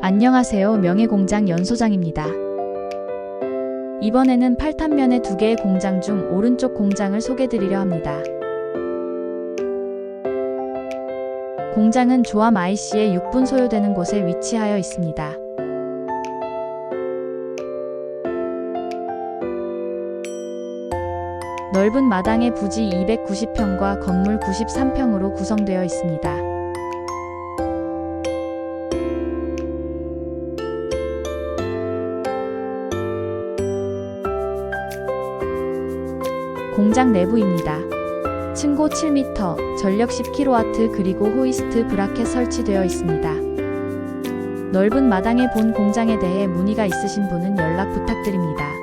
안녕하세요. 명예공장 연소장입니다. 이번에는 8탄면의 두 개의 공장 중 오른쪽 공장을 소개드리려 합니다. 공장은 조암 IC의 6분 소요되는 곳에 위치하여 있습니다. 넓은 마당의 부지 290평과 건물 93평으로 구성되어 있습니다. 공장 내부입니다. 층고 7m, 전력 10kW 그리고 호이스트 브라켓 설치되어 있습니다. 넓은 마당에 본 공장에 대해 문의가 있으신 분은 연락 부탁드립니다.